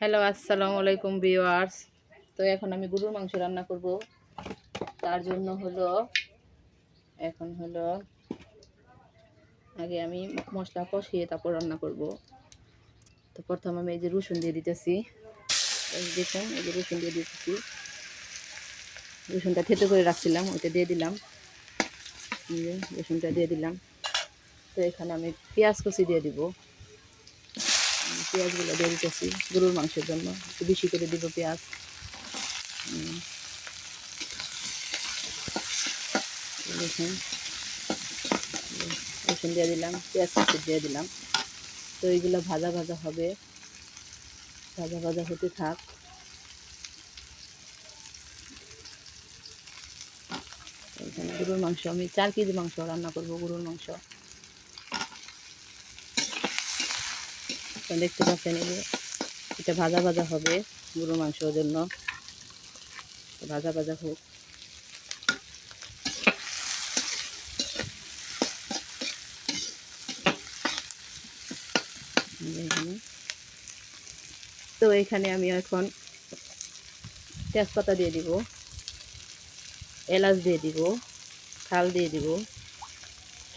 Hello, আসসালামু আলাইকুম viewers. তো এখন আমি গরুর মাংস রান্না করব। তার জন্য হলো, এখন হলো, আগে আমি মশলা কষিয়ে তারপর রান্না করব। তো প্রথম আমি এই যে রসুন দিয়ে দিতেছি। দেখুন, এই যে রসুন দিয়ে দিতেছি। রসুনটা থেতে করে রাখছিলাম, ওইটা দিয়ে দিলাম। রসুনটা দিয়ে দিলাম। তো এখানে আমি পেঁয়াজ কুচি দিয়ে দিব। পেঁয়াজগুলো দিয়ে দিতেছি, গরুর মাংসের জন্য, একটু বেশি করে দিব পেঁয়াজ। রসুন দিয়ে দিলাম, পেঁয়াজ কুচি দিয়ে দিলাম। তো এইগুলো ভাজা ভাজা হবে, ভাজা ভাজা হতে থাক। গরুর মাংস, আমি চার কেজি মাংস রান্না করব, গরুর মাংস। দেখতে পাচ্ছেন এই এটা ভাজা ভাজা হবে গরুর মাংসের জন্য ভাজা ভাজা হোক। তো এখানে আমি এখন তেজপাতা দিয়ে দিব, এলাচ দিয়ে দিব খাল দিয়ে দিব,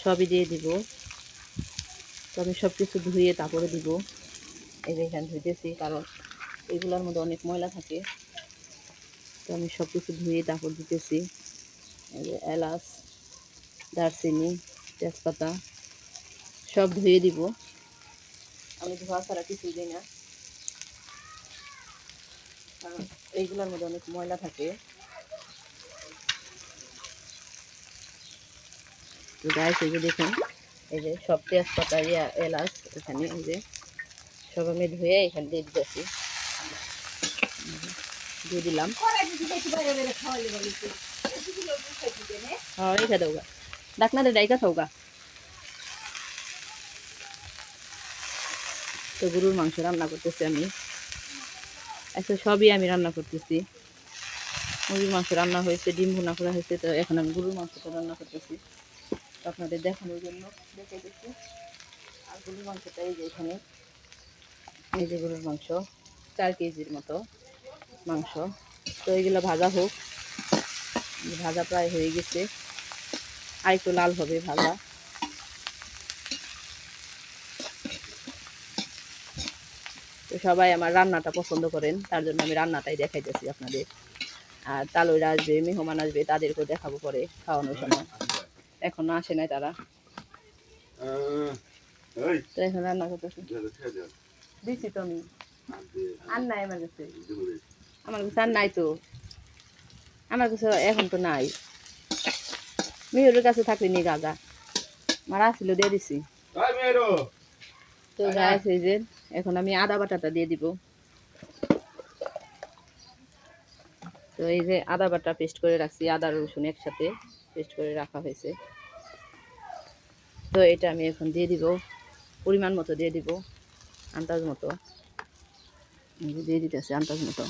সবই দিয়ে দিব আমি সব কিছু ধুয়ে তারপরে দিব। এই যে এখানে ধুইতেছি, কারণ এগুলোর মধ্যে অনেক ময়লা থাকে। তো আমি সব কিছু ধুয়ে তারপর দিতেছি। এই যে এলাচ, দারচিনি, তেজপাতা, সব ধুয়ে দিব। আমি ধোয়া ছাড়া কিছু দিই না। কারণ এইগুলোর মধ্যে অনেক ময়লা থাকে। তো গাছ এই যে দেখুন এই যে সব তেজপাতা ইয়া এলাচ এখানে, এই যে সব আমি ধুয়ে এখানে দিয়ে দিতেছি। দিয়ে দিলাম। হ্যাঁ রেখে দেবো ডাকনা দে ডাইকা থাকা তো গরুর মাংস রান্না করতেছি আমি। আচ্ছা সবই আমি রান্না করতেছি। মুরগির মাংস রান্না হয়েছে, ডিম ভুনা করা হয়েছে, তো এখন আমি গরুর মাংসটা রান্না করতেছি। আপনাদের দেখানোর জন্য দেখে দিচ্ছি আর গরুর মাংসটা এই যে এখানে। এই যে গরুর মাংস, চার কেজির মতো মাংস। তো এইগুলো ভাজা হোক। ভাজা প্রায় হয়ে গেছে। আর একটু লাল হবে ভাজা। তো সবাই আমার রান্নাটা পছন্দ করেন, তার জন্য আমি রান্নাটাই দেখাইতেছি আপনাদের। আর তালুরা আসবে, মেহমান আসবে, তাদেরকেও দেখাবো পরে খাওয়ানোর সময়। এখনও আসে নাই তারা। এখন রান্না করতেছি। দিচ্ছি তো আমি। আর নাই আমার কাছে। আমার কাছে আর নাই তো। আমার কাছে এখন তো নাই। মেয়ের কাছে থাকলে নি গাজা। মারা ছিল দিয়ে দিছি। তো গাছ এই যে এখন আমি আদা বাটাটা দিয়ে দিব। তো এই যে আদা বাটা পেস্ট করে রাখছি আদা রসুন একসাথে। পেস্ট করে রাখা হয়েছে। তো এটা আমি এখন দিয়ে দিব, পরিমাণ মতো দিয়ে দিব, আন্দাজ মতো। দিয়ে দিতেছি আন্দাজ মতো।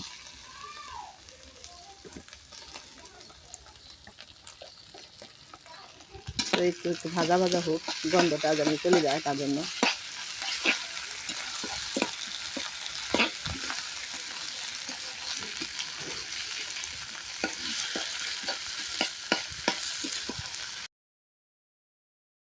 একটু একটু ভাজা ভাজা হোক, গন্ধটা যেন চলে যায় তার জন্য।